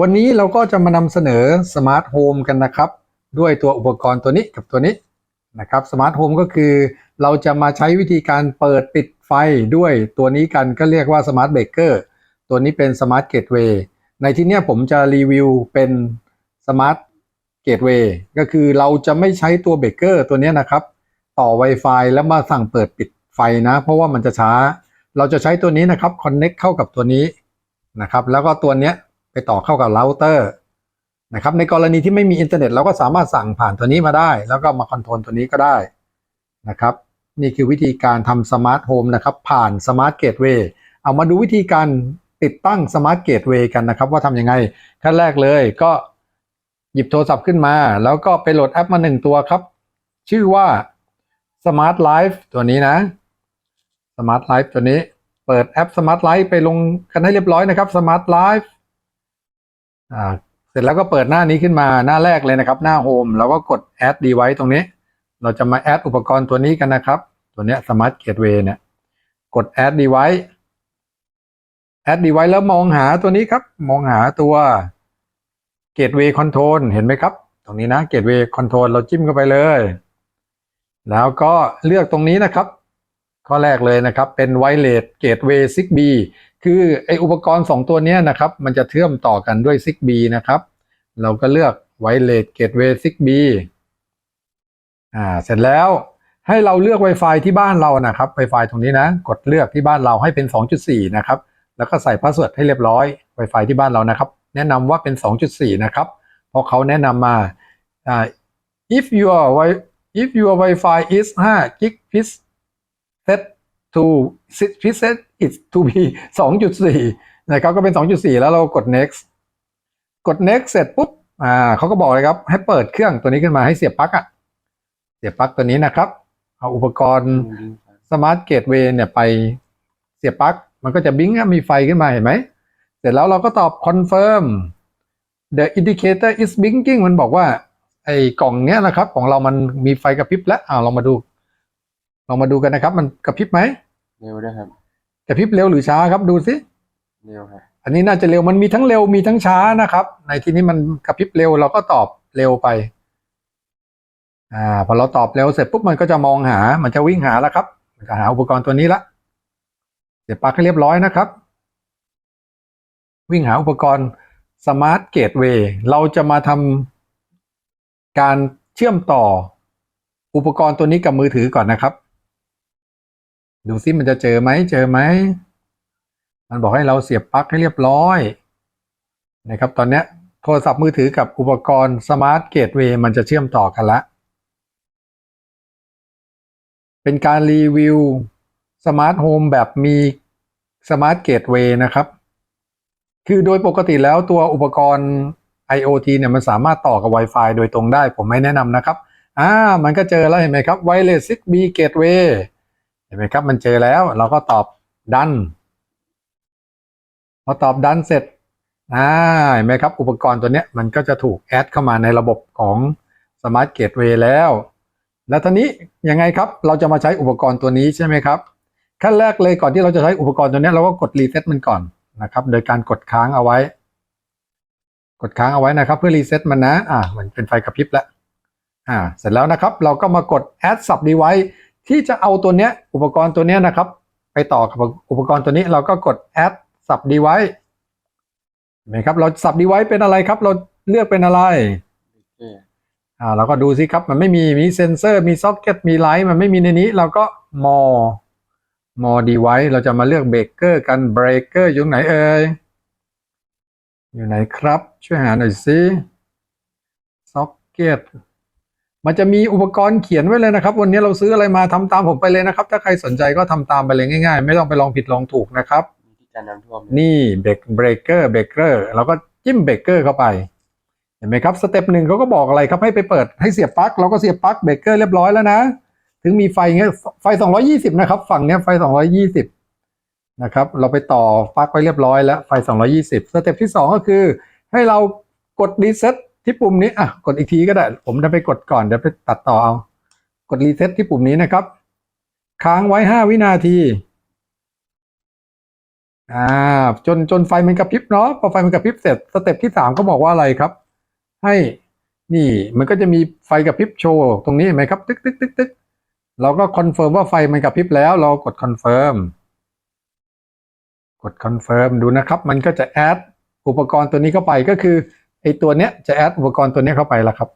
วันนี้เราก็จะมานำเสนอสมาร์ทโฮมกันนะครับ ด้วยตัวอุปกรณ์ตัวนี้กับตัวนี้นะครับสมาร์ทโฮมก็คือ เราจะมาใช้วิธีการเปิดปิดไฟด้วยตัวนี้กันก็เรียกว่าสมาร์ทเบรกเกอร์ตัวนี้เป็นสมาร์ทเกตเวย์ในที่นี้ผมจะรีวิวเป็นสมาร์ทเกตเวย์ก็คือเราจะไม่ใช้ตัวเบรกเกอร์ตัวนี้นะครับ ต่อ Wi-Fi แล้วมาสั่งเปิดปิดไฟนะ เพราะว่ามันจะช้า เราจะใช้ตัวนี้นะครับ Connect เข้ากับตัวนี้นะครับ แล้วก็ตัวเนี้ย ไปต่อเข้ากับเราเตอร์นะครับในกรณีที่ไม่มีอินเทอร์เน็ตเราก็สามารถสั่งผ่านตัวนี้มาได้ แล้วก็มาคอนโทรลตัวนี้ก็ได้นะครับนี่คือวิธีการทำสมาร์ทโฮมนะครับผ่านสมาร์ทเกตเวย์เอามาดูวิธีการติดตั้งสมาร์ทเกตเวย์กันนะครับ ว่าทำยังไงขั้นแรกเลยก็หยิบโทรศัพท์ขึ้นมา แล้วก็ไปโหลดแอปมาหนึ่งตัวครับ ชื่อว่า Smart Life ตัวนี้นะ Smart Life ตัวนี้ เปิดแอป Smart Life ไปลงกันให้เรียบร้อยนะครับ Smart Life อ่าเสร็จแล้วก็เปิดหน้านี้ขึ้นมาหน้าแรกเลยนะครับ หน้า Home แล้วก็กด Add Device ตรงนี้ เราจะมาแอดอุปกรณ์ตัวนี้กันนะครับ ตัวเนี้ย Smart Gateway เนี่ย กด Add Device Add Device แล้วมองหาตัวนี้ครับ มองหาตัว Gateway Control เห็นไหมครับ ตรงนี้นะ Gateway Control เราจิ้มเข้าไปเลย แล้วก็เลือกตรงนี้นะครับ ข้อแรกเลยนะครับ เป็น Wireless Gateway Zigbee คือไออุปกรณ์ 2 ตัวนี้นะครับ มันจะเชื่อมต่อกันด้วย Zigbee นะครับ เราก็เลือก Wireless Gateway Zigbee อ่าเสร็จแล้วให้เราเลือก Wi-Fi ที่บ้านเรานะครับ Wi-Fi ตรงนี้นะ กดเลือกที่บ้านเราให้เป็น 2.4 นะครับ แล้วก็ใส่พาสเวิร์ดให้เรียบร้อย Wi-Fi ที่บ้านเรานะครับ แนะนำว่าเป็น 2.4 นะครับ เพราะเขาแนะนำมาอ่า if your wi if your Wi-Fi is 5 gig to please set it to be 2.4นะครับก็เป็น 2.4 แล้วเรากด next กด next เสร็จปุ๊บอ่าเขาก็บอกเลยครับ ให้เปิดเครื่องตัวนี้ขึ้นมาให้เสียบปลั๊กอะเสียบปลั๊กตัวนี้นะครับ เอาอุปกรณ์สมาร์ทเกตเวย์เนี่ยไปเสียบปลั๊กมันก็จะบิ้งมีไฟขึ้นมาเห็นไหม เสร็จแล้วเราก็ตอบ confirm the indicator is blinking มันบอกว่าไอ้กล่องเนี้ยนะครับ ของเรามันมีไฟกระพริบแล้วอ่าลองมาดูลองมาดูกันนะครับ มันกระพริบไหม เร็วด้วยครับกระพริบเร็วหรือช้าครับดูสิเร็วครับอันนี้น่าจะเร็วมันมีทั้งเร็วมีทั้งช้านะครับ ในที่นี้มันกระพริบเร็วเราก็ตอบเร็วไป อ่า พอเราตอบเร็วเสร็จปุ๊บมันก็จะมองหา มันจะวิ่งหาแล้วครับ มันจะหาอุปกรณ์ตัวนี้ละเสียบปลั๊กให้เรียบร้อยนะครับ วิ่งหาอุปกรณ์สมาร์ทเกตเวย์เราจะมาทำการเชื่อมต่ออุปกรณ์ตัวนี้กับมือถือก่อนนะครับ ดูซิมันจะเจอไหมเจอไหม มันบอกให้เราเสียบปลั๊กให้เรียบร้อย นะครับ ตอนนี้โทรศัพท์มือถือกับอุปกรณ์สมาร์ทเกตเวย์มันจะเชื่อมต่อกันละ เป็นการรีวิวสมาร์ทโฮมแบบมีสมาร์ทเกตเวย์นะครับ คือโดยปกติแล้วตัวอุปกรณ์ IoT เนี่ยมันสามารถต่อกับ Wi-Fi โดยตรงได้ ผมไม่แนะนำนะครับ อ่า มันก็เจอแล้วเห็นไหมครับ Wireless Zigbee Gateway ห็นไหมครับ มันเจอแล้ว เราก็ตอบดัน พอตอบดันเสร็จอ่าเห็นไหมครับ อุปกรณ์ตัวเนี้ยมันก็จะถูกแอดเข้ามาในระบบของ Smart Gateway แล้ว แล้วทีนี้ยังไงครับ เราจะมาใช้อุปกรณ์ตัวนี้ใช่ไหมครับ ขั้นแรกเลยก่อนที่เราจะใช้อุปกรณ์ตัวนี้เราก็กดรีเซ็ตมันก่อนนะครับ โดยการกดค้างเอาไว้ กดค้างเอาไว้นะครับ เพื่อรีเซ็ตมันนะ อ่ามันเป็นไฟกระพริบแล้วอ่า เสร็จแล้วนะครับ เราก็มากด add sub device ที่จะเอาตัวเนี้ยอุปกรณ์ตัวเนี้ยนะครับ ไปต่อกับอุปกรณ์ตัวนี้เราก็กด add sub device เห็นไหมครับเรา sub device เป็นอะไรครับ เราเลือกเป็นอะไรโอเคอ่าเราก็ดูสิครับ มันไม่มีมีเซนเซอร์มีซ็อกเก็ตมีไลท์มันไม่มีในนี้ เราก็ more more device เราจะมาเลือกเบรกเกอร์กันเบรกเกอร์อยู่ไหนเอ่ยอยู่ไหนครับ ช่วยหาหน่อยสิซ็อกเก็ต มันจะมีอุปกรณ์เขียนไว้เลยนะครับ วันนี้เราซื้ออะไรมาทำตามผมไปเลยนะครับ ถ้าใครสนใจก็ทำตามไปเลยง่ายๆ ไม่ต้องไปลองผิดลองถูกนะครับมีที่การน้ำท่วมเลยนี่เบรกเบรกเกอร์เบรกเกอร์เราก็จิ้มเบรกเกอร์เข้าไปเห็นไหมครับสเต็ปหนึ่งเขาก็บอกอะไรครับให้ไปเปิดให้เสียบปลั๊กเราก็เสียบปลั๊กเบรกเกอร์เรียบร้อยแล้วนะ ถึงมีไฟเงี้ยไฟ 220 นะครับ ฝั่งเนี้ยไฟ 220 นะครับ เราไปต่อปลั๊กไว้เรียบร้อยแล้วไฟ 220 สเต็ปที่ 2 ก็คือ ให้เรากดรีเซ็ต ที่ปุ่มนี้อะกดอีกทีก็ได้ ผมจะไปกดก่อนเดี๋ยวไปตัดต่อเอา กดรีเซ็ตที่ปุ่มนี้นะครับ ค้างไว้5วินาทีอ่าจนจนไฟมันกระพริบเนาะพอไฟมันกระพริบเสร็จสเต็ปที่สามก็บอกว่าอะไรครับ ให้นี่มันก็จะมีไฟกระพริบโชว์ตรงนี้เห็นไหมครับ ตึ๊กตึ๊กตึ๊กตึ๊กเราก็คอนเฟิร์มว่าไฟมันกระพริบแล้ว เรากดคอนเฟิร์มกดคอนเฟิร์มดูนะครับ มันก็จะแอดอุปกรณ์ตัวนี้เข้าไปก็คือ ไอตัวเนี้ยจะแอดอุปกรณ์ตัวเนี้ยเข้าไปแล้วครับ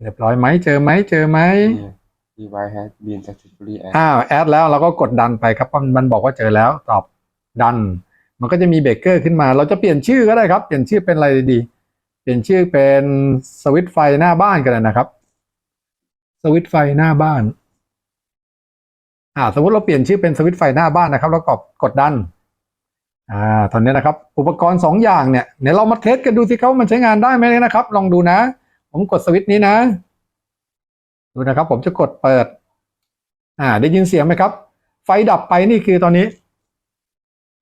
เรียบร้อยไหมเจอไหมเจอไหมนี่ device has been successfully added อ้าวแอดแล้วเราก็กดดันไปครับเพราะมันบอกว่าเจอแล้วตอบดัน มันก็จะมีเบรกเกอร์ขึ้นมา เราจะเปลี่ยนชื่อก็ได้ครับ เปลี่ยนชื่อเป็นอะไรดี เปลี่ยนชื่อเป็นสวิตช์ไฟหน้าบ้านกันนะครับ สวิตช์ไฟหน้าบ้าน อ่า สมมติเราเปลี่ยนชื่อเป็นสวิตช์ไฟหน้าบ้านนะครับ แล้วก็กดดัน อ่าตอนนี้นะครับ อุปกรณ์สองอย่างเนี่ยเดี๋ยวเรามาเทสกันดูสิครับว่ามันใช้งานได้ไหมนะครับ ลองดูนะ ผมกดสวิตช์นี้นะ ดูนะครับ ผมจะกดเปิด อ่า ได้ยินเสียงไหมครับ ไฟดับไปนี่คือตอนนี้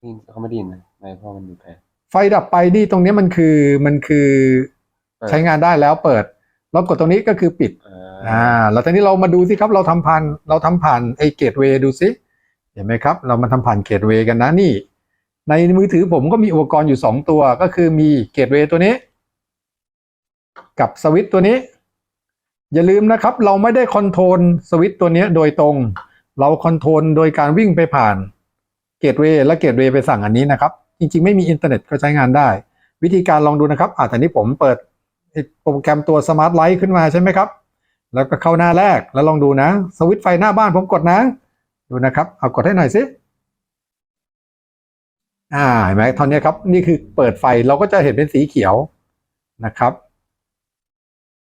นี่เขาไม่ได้ยินนะในพ่อมันอยู่ไกลไฟดับไปนี่ตรงนี้มันคือมันคือเปิดใช้งานได้แล้วเปิดเรากดตรงนี้ก็คือปิด อ่าอ่าแล้วตอนนี้เรามาดูสิครับ เราทำผ่านเราทำผ่านไอ้เกตเวย์ดูสิ เห็นไหมครับ เรามาทำผ่านเกตเวย์กันนะนี่ ในมือถือผมก็มีอุปกรณ์อยู่สองตัวก็คือมีเกตเวย์ตัวนี้ กับสวิตตัวนี้ อย่าลืมนะครับ เราไม่ได้คอนโทรลสวิตตัวนี้โดยตรง เราคอนโทรลโดยการวิ่งไปผ่านเกตเวย์และเกตเวย์ไปสั่งอันนี้นะครับ จริงๆ ไม่มีอินเทอร์เน็ตก็ใช้งานได้ วิธีการลองดูนะครับอ่าแต่นี้ผมเปิดโปรแกรมตัวสมาร์ทไลท์ขึ้นมาใช่ไหมครับ แล้วก็เข้าหน้าแรกแล้วลองดูนะ สวิตไฟหน้าบ้านผมกดนะ ดูนะครับ เอากดให้หน่อยสิ อ่าเห็นไหมตอนนี้ครับนี่คือเปิดไฟเราก็จะเห็นเป็นสีเขียวนะครับ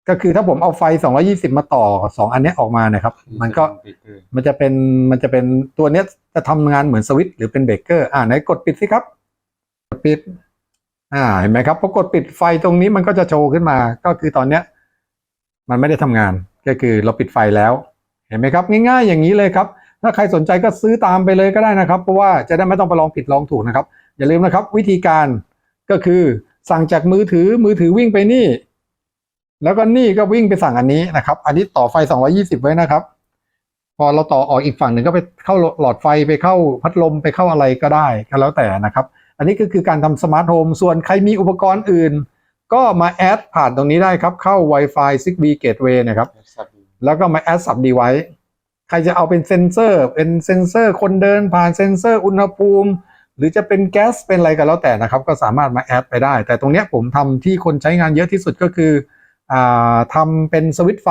ก็คือถ้าผมเอาไฟ 220 มาต่อสองอันเนี้ยออกมานะครับ มันก็เบรกเกอร์มันจะเป็นมันจะเป็นตัวเนี้ยจะทำงานเหมือนสวิตช์หรือเป็นเบรกเกอร์อ่าไหนกดปิดสิครับกดปิด อ่าเห็นไหมครับพอกดปิดไฟตรงนี้มันก็จะโชว์ขึ้นมา ก็คือตอนเนี้ย มันไม่ได้ทำงาน ก็คือเราปิดไฟแล้ว เห็นไหมครับ ง่ายๆอย่างนี้เลยครับ ถ้าใครสนใจก็ซื้อตามไปเลยก็ได้นะครับ เพราะว่าจะได้ไม่ต้องไปลองผิดลองถูกนะครับ อย่าลืมนะครับ วิธีการก็คือสั่งจากมือถือมือถือวิ่งไปนี่ แล้วก็นี่ก็วิ่งไปสั่งอันนี้นะครับ อันนี้ต่อไฟ 220 ไว้นะครับ พอเราต่อออกอีกฝั่งหนึ่งก็ไปเข้าหลอดไฟไปเข้าพัดลมไปเข้าอะไรก็ได้ก็แล้วแต่นะครับ อันนี้ก็คือการทำสมาร์ทโฮมส่วนใครมีอุปกรณ์อื่น ก็มาแอดผ่านตรงนี้ได้ครับ เข้า Wi-Fi 6B Gateway นะครับสับแล้วก็มาแอดสับดีไว้ ใครจะเอาเป็นเซนเซอร์เป็นเซนเซอร์คนเดินผ่านเซนเซอร์อุณหภูมิ หรือจะเป็นแก๊สเป็นอะไรก็แล้วแต่นะครับ ก็สามารถมาแอดไปได้ แต่ตรงนี้ผมทำที่คนใช้งานเยอะที่สุดก็คืออ่าทำเป็นสวิตช์ไฟ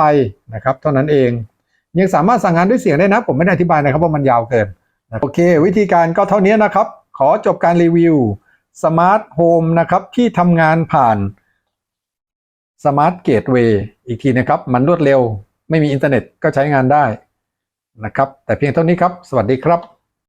นะครับเท่านั้นเอง ยังสามารถสั่งงานด้วยเสียงได้นะ ผมไม่ได้อธิบายนะครับเพราะมันยาวเกิน โอเค วิธีการก็เท่านี้นะครับ ขอจบการรีวิวสมาร์ทโฮมนะครับที่ทำงานผ่านสมาร์ทเกตเวย์อีกทีนะครับ มันรวดเร็ว ไม่มีอินเทอร์เน็ตก็ใช้งานได้ นะครับ แต่เพียงเท่านี้ครับ สวัสดีครับ